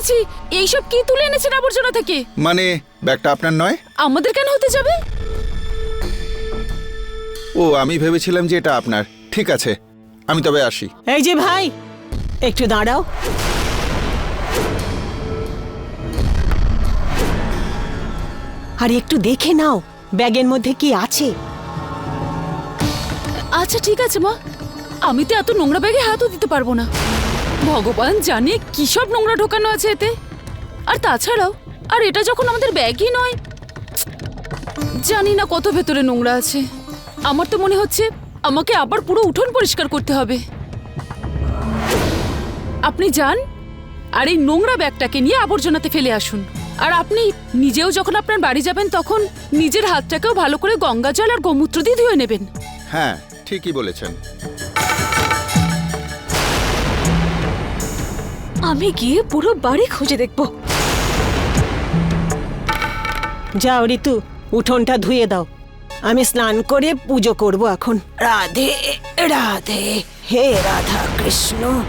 ছি ছি এইসব কি তুলে এনেছেন আবর্জনা থেকে? মানে ব্যাগটা আপনার নয়? আমাদের কেন হতে যাবে? ও আমি ভেবেছিলাম যে এটা আপনার। ঠিক আছে আমি তবে আসি। এই যে ভাই একটু দাঁড়াও। আর একটু দেখে নাও ব্যাগের মধ্যে কি আছে। আচ্ছা ঠিক আছে মা। আমি তো এত নোংরা ব্যাগে হাতও দিতে পারব না। ভগবান জানে কি সব নোংরা ঢোকানো আছে এতে। আর তাছাড়াও, আর এটা যখন আমাদের ব্যাগই নয়, জানি না কত ভেতরে নোংরা আছে। আমার তো মনে হচ্ছে আমাকে আবার পুরো উঠোন পরিষ্কার করতে হবে। আপনি যান, আর এই নোংরা ব্যাগটাকে নিয়ে আবর্জনাতে ফেলে আসুন। আর আপনি নিজেও যখন আপনার বাড়ি যাবেন তখন নিজের হাতটাকেও ভালো করে গঙ্গা জল আর গোমূত্র দিয়ে ধুয়ে নেবেন। হ্যাঁ ঠিকই বলেছেন। আমি গিয়ে পুরো বাড়ি খুঁজে দেখব। যাও ঋতু উঠোনটা ধুয়ে দাও। আমি স্নান করে পুজো করব এখন। রাধে রাধে। হে রাধা কৃষ্ণ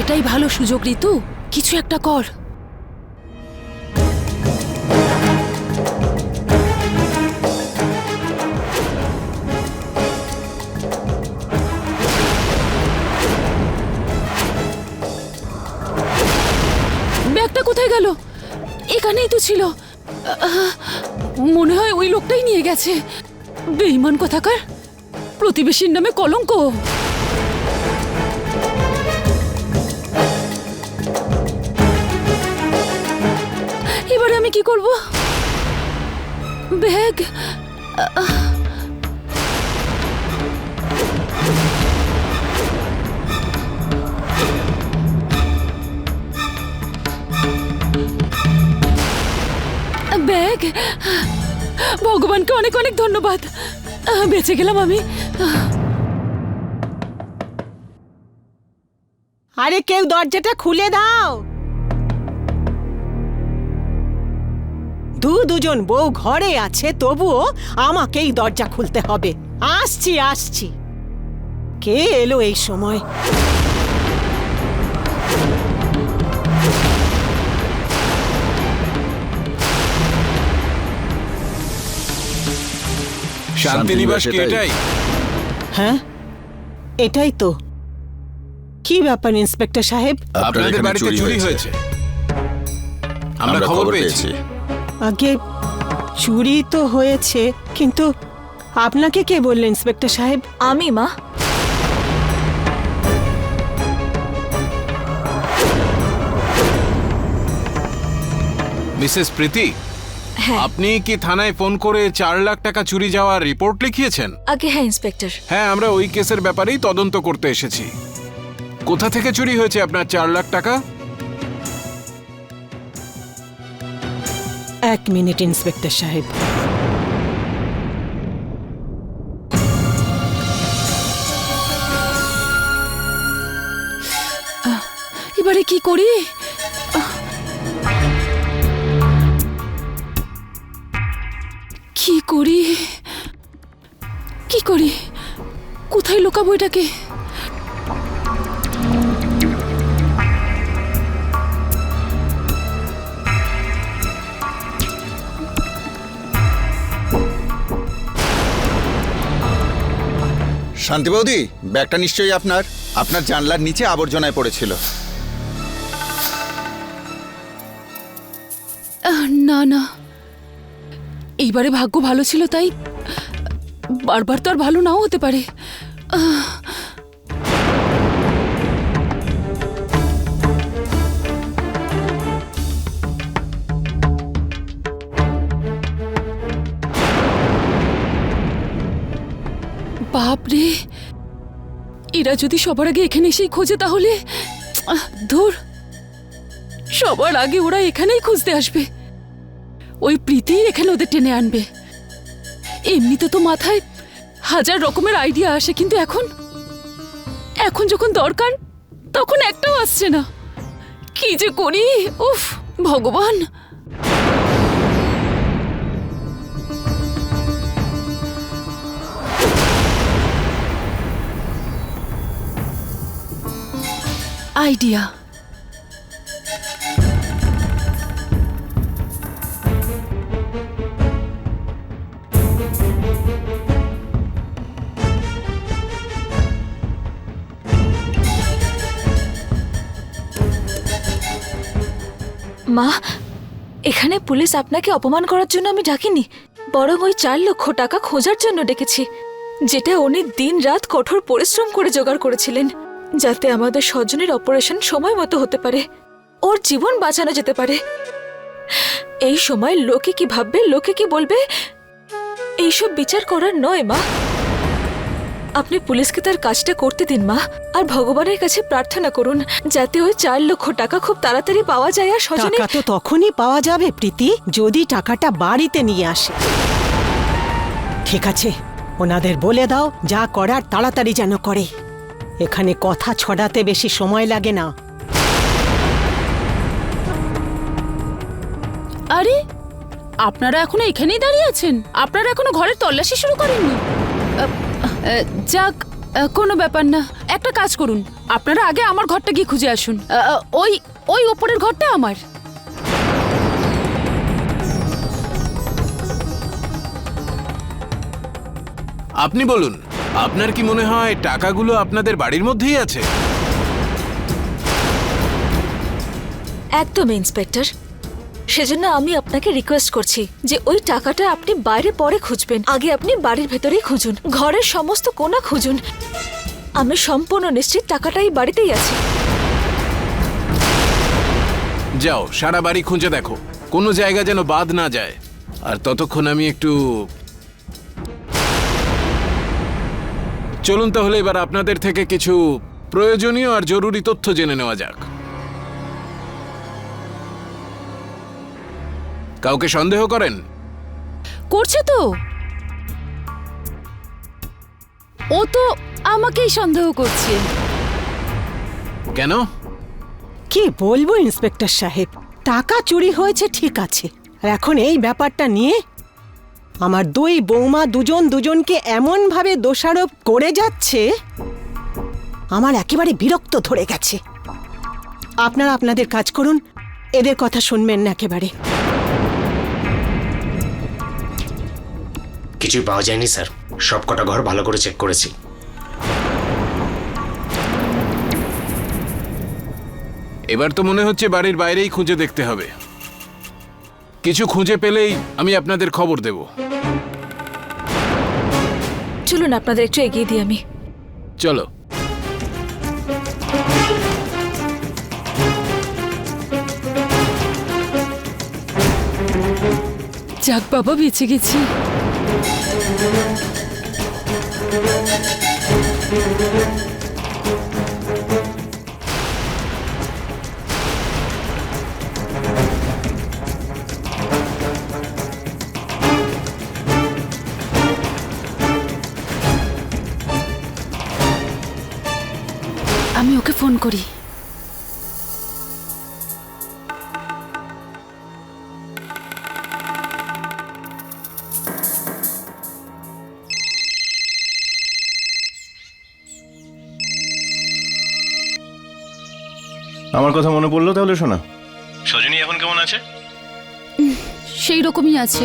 এটাই ভালো সুযোগ, ঋতু। কিছু একটা কর। ব্যাগটা কোথায় গেল? এখানেই তো ছিল। মনে হয় ওই লোকটাই নিয়ে গেছে। বেইমান কথাকার? প্রতিবেশীর নামে কলঙ্ক। আমি কি করব? ব্যাগ ব্যাগ ভগবানকে অনেক অনেক ধন্যবাদ। বেঁচে গেলাম আমি। আরে কেউ দরজাটা খুলে দাও। দু দুজন বউ ঘরে আছে তবুও আমাকেই দরজা খুলতে হবে। আসছি আসছি। কে এলো এই সময়? শান্তিনিবাস কি এটাই? হ্যাঁ? এটাই তো। কি ব্যাপার ইন্সপেক্টর সাহেব? আপনাদের বাড়িতে চুরি হয়েছে। আমরা খবর পেয়েছি। আগে চুরি তো হয়েছে কিন্তু আপনাকে কে বললেন ইন্সপেক্টর সাহেব? আমি মা। মিসেস প্রীতি হ্যাঁ। আপনি কি থানায় ফোন করে চার লাখ টাকা চুরি যাওয়ার রিপোর্ট লিখিয়েছেন? আগে হ্যাঁ ইন্সপেক্টর। হ্যাঁ আমরা ওই কেসের ব্যাপারেই তদন্ত করতে এসেছি। কোথা থেকে চুরি হয়েছে আপনার চার লাখ টাকা? এক মিনিট ইন্সপেক্টর সাহেব। এবারে কি করি? কি করি? কি করি? কোথায় লুকাবো এটাকে? শান্তি বৌদি ব্যাগটা নিশ্চয়ই আপনার। আপনার জানলার নিচে আবর্জনায় পড়েছিল। না না। এইবারে ভাগ্য ভালো ছিল তাই বারবার তো আর ভালো নাও হতে পারে। আহ, বাপরে। এরা যদি সবার আগে এখানে এসেই খোঁজে তাহলে? ধুর। সবার আগে ওরা এখানেই খুঁজতে আসবে। ওই প্রীতি এখানে ওদের টেনে আনবে। এমনিতে তো মাথায় হাজার রকমের আইডিয়া আসে, কিন্তু এখন? এখন যখন দরকার, তখন একটাও আসছে না। কি যে করি? উফ, ভগবান। আইডিয়া মা, এখানে পুলিশ আপনাকে অপমান করার জন্য আমি ডাকিনি। বরং ওই চার লক্ষ টাকা খোঁজার জন্য ডেকেছি, যেটা উনি দিন রাত কঠোর পরিশ্রম করে জোগাড় করেছিলেন। যাতে আমাদের স্বজনের অপারেশন সময় মতো হতে পারে। ওর জীবন বাঁচানো যেতে পারে। এই সময় লোকে কি ভাববে, লোকে কি বলবে? এইসব বিচার করার নয়, মা। আপনি পুলিশকে তার কাজটা করতে দিন, মা, আর ভগবানের কাছে প্রার্থনা করুন, যাতে ওই চার লক্ষ টাকা খুব তাড়াতাড়ি পাওয়া যায় আর স্বজনের টাকা তো তখনই পাওয়া যাবে, প্রীতি, যদি টাকাটা বাড়িতে নিয়ে আসে। ঠিক আছে, ওনাদের বলে দাও যা করার তাড়াতাড়ি যেন করে। এখানে কথা ছড়াতে বেশি সময় লাগে না। আরে আপনারা এখনও এখানেই দাঁড়িয়ে আছেন? আপনারা এখনও ঘরের তল্লাশি শুরু করেননি? যাক কোনো ব্যাপার না। একটা কাজ করুন আপনারা আগে আমার ঘরটা গিয়ে খুঁজে আসুন। ওই ওই ওপরের ঘরটা আমার। আপনি বলুন আপনার কি মনে হয় টাকাগুলো আপনাদের বাড়ির মধ্যেই আছে? একদম ইন্সপেক্টর। সেজন্য আমি আপনাকে রিকোয়েস্ট করছি যে ওই টাকাটা আপনি বাইরে পরে খুঁজবেন। আগে আপনি বাড়ির ভেতরেই খুঁজুন। ঘরের সমস্ত কোনা খুঁজুন। আমি সম্পূর্ণ নিশ্চিত টাকাটাই বাড়িতেই আছে। যাও সারা বাড়ি খুঁজে দেখো। কোনো জায়গা যেন বাদ না যায়। আর ততক্ষণ আমি একটু চলুন তাহলে এবার আপনাদের থেকে কিছু প্রয়োজনীয় আর জরুরি তথ্য জেনে নেওয়া যাক। কাউকে সন্দেহ করেন? করছে তো। ও তো আমাকেই সন্দেহ করছে। কেন? কি বলব ইন্সপেক্টর সাহেব? টাকা চুরি হয়েছে ঠিক আছে। আর এখন এই ব্যাপারটা নিয়ে আমার দুই বৌমা দুজন দুজনকে এমন ভাবে দোষারোপ করে যাচ্ছে আমার একেবারে বিরক্ত ধরে গেছে। আপনারা আপনাদের কাজ করুন এদের কথা শুনবেন না একেবারে। কিছুই পাওয়া যায়নি স্যার। সব কটা ঘর ভালো করে চেক করেছি। এবার তো মনে হচ্ছে বাড়ির বাইরেই খুঁজে দেখতে হবে। কিছু খুঁজে পেলেই আমি আপনাদের খবর দেব। চলুন আপনাদের একটু এগিয়ে দিই আমি। চলো। যাক বাবা বেঁচে গেছি। আমি আমার কথা মনে পড়ল তাহলে শোনা। সজনী এখন কেমন আছে? সেই রকমই আছে।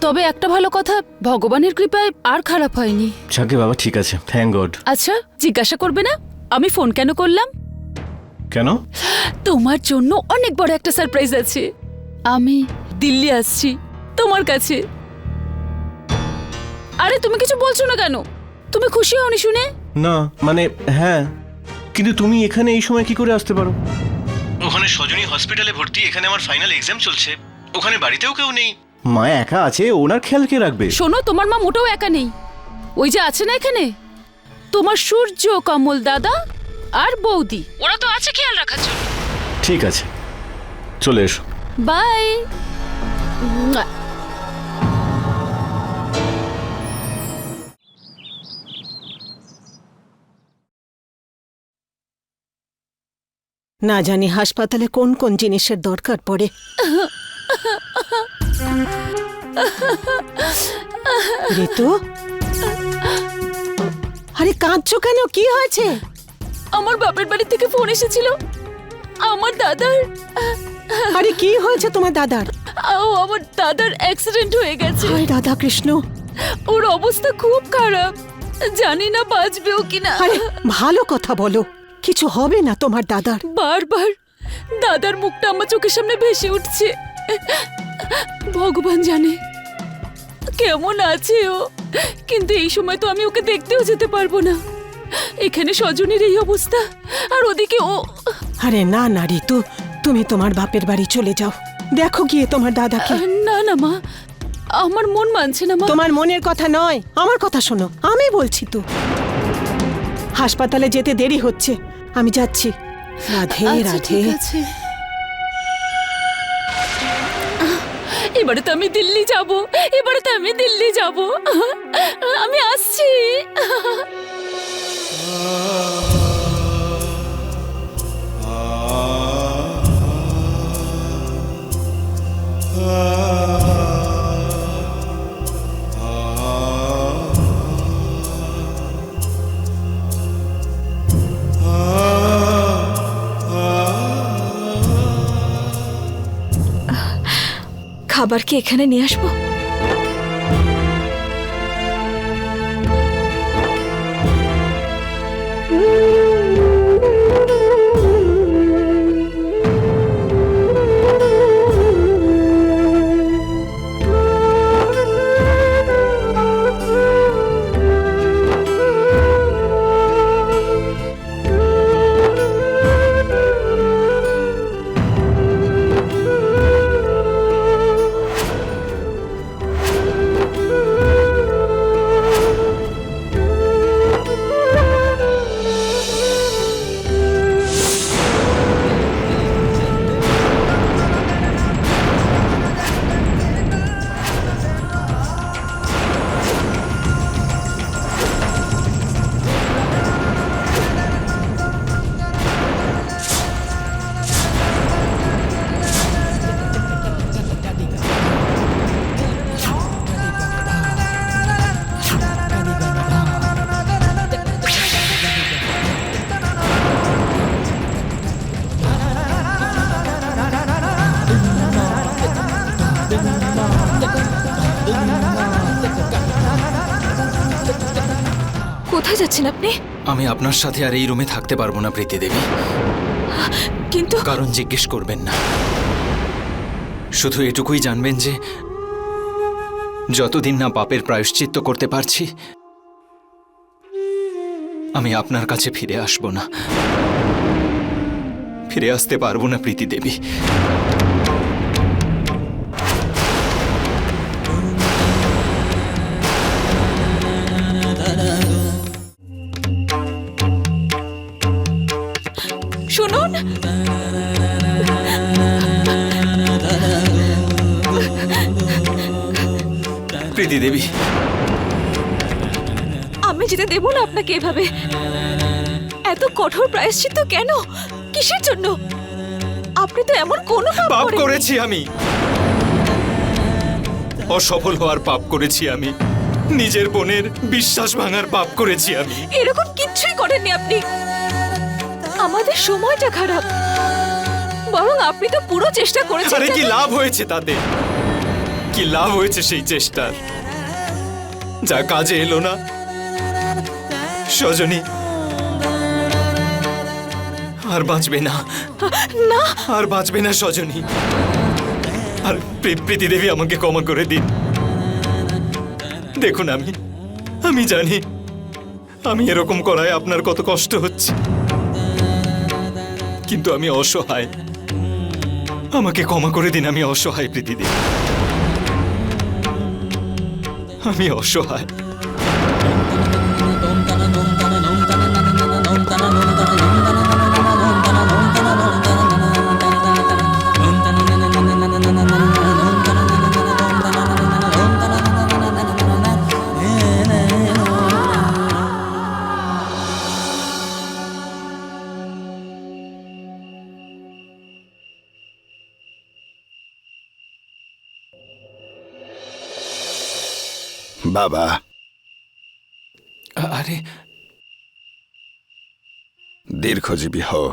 তবে একটা ভালো কথা ভগবানের কৃপায় আর খারাপ হয়নি। যাকে বাবা ঠিক আছে। থ্যাংক গড আচ্ছা জিজ্ঞাসা করবে না? আমি ফোন কেন করলাম? কেন? তোমার জন্য অনেক বড় একটা সারপ্রাইজ আছে। আমি দিল্লি আসছি তোমার কাছে। আরে তুমি কিছু বলছো না কেন? তুমি খুশি হওনি শুনে? না মানে হ্যাঁ। কিন্তু তুমি এখানে এই সময় কি করে আসতে পারো? ওখানে সজনী হসপিটালে ভর্তি এখানে আমার ফাইনাল এক্সাম চলছে। ওখানে বাড়িতেও কেউ নেই। মা একা আছে ওনার খেয়াল কে রাখবে? শোনো তোমার মা মোটেও একা নেই। ওই যে আছে না এখানে? তোমার সূর্য কমল দাদা আর বৌদি। ওরা তো আছে খেয়াল রাখার জন্য। ঠিক আছে। চলে এসো। বাই না জানি হাসপাতালে কোন কোন জিনিসের দরকার পড়ে। ঋতু? আরে কাঁদছো কেন? কি হয়েছে? আমার বাপের বাড়ি থেকে ফোন এসেছিল। আমার দাদার। আরে কি হয়েছে তোমার দাদার? ও আমার দাদার অ্যাক্সিডেন্ট হয়ে গেছে। হায় রাধা কৃষ্ণ ওর অবস্থা খুব খারাপ। জানি না বাঁচবেও কিনা। আরে ভালো কথা বলো। কিছু হবে না তোমার দাদার। বারবার দাদার মুখটা আমার চোখের সামনে ভেসে উঠছে। ভগবান জানে কেমন আছে ও কিন্তু এই সময় তো আমি ওকে দেখতেও যেতে পারব না। এখানে স্বজনের এই অবস্থা আর ওদিকে ও আরে না না ঋতু তুমি তোমার বাপের বাড়ি চলে যাও। দেখো গিয়ে তোমার দাদাকে। না না মা আমার মন মানছে না মা। তোমার মনের কথা নয় আমার কথা শোনো আমি বলছি তো। হাসপাতালে যেতে দেরি হচ্ছে আমি যাচ্ছি রাধে আচ্ছা, রাধে আছে এবারে তো আমি দিল্লি যাব এবারে তো আমি দিল্লি যাব আমি আসছি খাবার কি এখানে নিয়ে আসব? যাচ্ছেন আপনি? আমি আপনার সাথে আর এই রুমে থাকতে পারব না প্রীতি দেবী। কিন্তু কারণ জিজ্ঞেস করবেন না। শুধু এটুকুই জানবেন যে যতদিন না পাপের প্রায়শ্চিত্ত করতে পারছি আমি আপনার কাছে ফিরে আসব না। ফিরে আসতে পারব না প্রীতি দেবী। প্রীতি দেবী। আমি যেতে দেবো না আপনাকে এভাবে। এত কঠোর প্রায়শ্চিত্ত কেন? কিসের জন্য? আপনি তো এমন কোনো পাপ পাপ করেছি আমি। অসফল হওয়ার পাপ করেছি আমি। নিজের বোনের বিশ্বাস ভাঙার পাপ করেছি আমি। এরকম কিচ্ছুই করেননি আপনি। আমাদের সময়টা খারাপ। বরং আপনি তো পুরো চেষ্টা করেছেন আরে কি লাভ হয়েছে তাতে? কি লাভ হয়েছে সেই চেষ্টার? যা কাজে এলো না। সজনী আর বাঁচবে না। না। আর বাঁচবে না সজনী। আর প্রী- প্রীতি দেবী আমাকে ক্ষমা করে দিন। দেখুন আমি আমি জানি আমি এরকম করায় আপনার কত কষ্ট হচ্ছে। কিন্তু আমি অসহায়। আমাকে ক্ষমা করে দিন আমি অসহায় প্রীতি দেবী আমি অসহায় বাবা। আরে। দীর্ঘজীবী হও।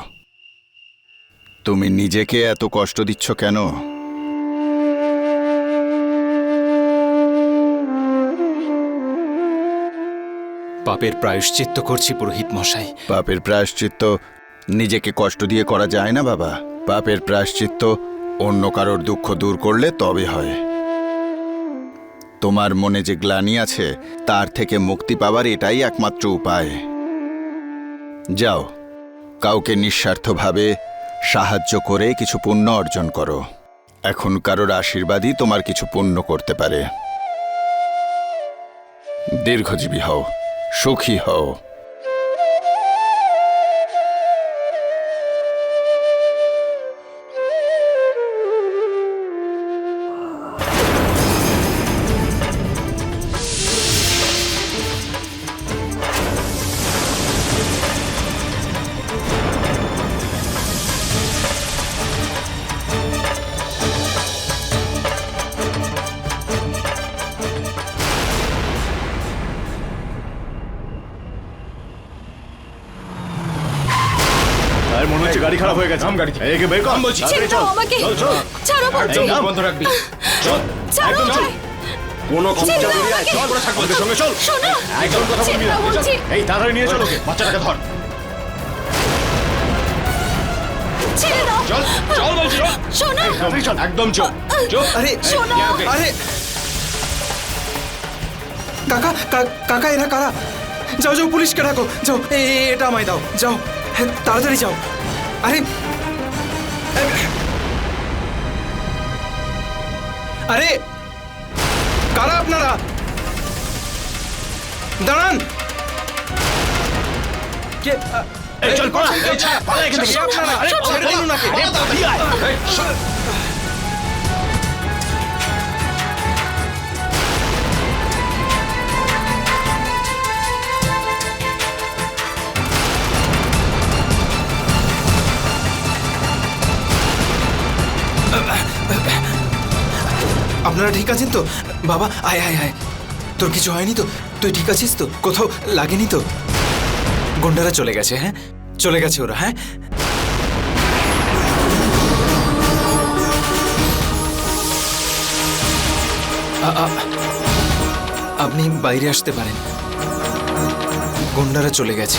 তুমি নিজেকে এত কষ্ট দিচ্ছ কেন? পাপের প্রায়শ্চিত্ত করছি পুরোহিত মশাই। পাপের প্রায়শ্চিত্ত নিজেকে কষ্ট দিয়ে করা যায় না বাবা। পাপের প্রায়শ্চিত্ত অন্য কারোর দুঃখ দূর করলে তবে হয়। তোমার মনে যে গ্লানি আছে, তার থেকে মুক্তি পাওয়ার এটাই একমাত্র উপায়। যাও, কাউকে নিঃস্বার্থভাবে সাহায্য করে কিছু পুণ্য অর্জন করো। এখন কারোর আশীর্বাদই তোমার কিছু পুণ্য করতে পারে। দীর্ঘজীবী হও, সুখী হও। হয়ে গেছে। আম গাড়ি একে বের কর। বলছি ছেড়ে দাও আমাকে। ছাড়ো বলছি বন্ধ। রাখবি। চল। ছাড়ো একদম চল। কোনো আয় আমাকে। চল থাকব ওদের সঙ্গে চল। শোনো। একদম কথা বলবি না। এই তাড়াতাড়ি নিয়ে চল ওকে। বাচ্চাটাকে ধর। ছেড়ে দাও। চল চল বলছি চল। শোনো। তাড়াতাড়ি চল। একদম চল। চল। আরে শোনো। আরে। কাকা কা- কাকা এরা কারা? যাও যাও পুলিশকে ডাকো যাও এটা আমায় দাও। যাও। হ্যাঁ তাড়াতাড়ি যাও। আরে আরে কারা আপনারা? দাঁড়ান। কে চল পালা আপনারা? আরে ছেড়ে আপনারা ঠিক আছেন তো? বাবা, আয় আয় আয়। তোর কিছু হয়নি তো? তুই ঠিক আছিস তো? কোথাও লাগেনি তো? গুন্ডারা চলে গেছে হ্যাঁ? চলে গেছে ওরা হ্যাঁ? আপনি বাইরে আসতে পারেন। গুন্ডারা চলে গেছে।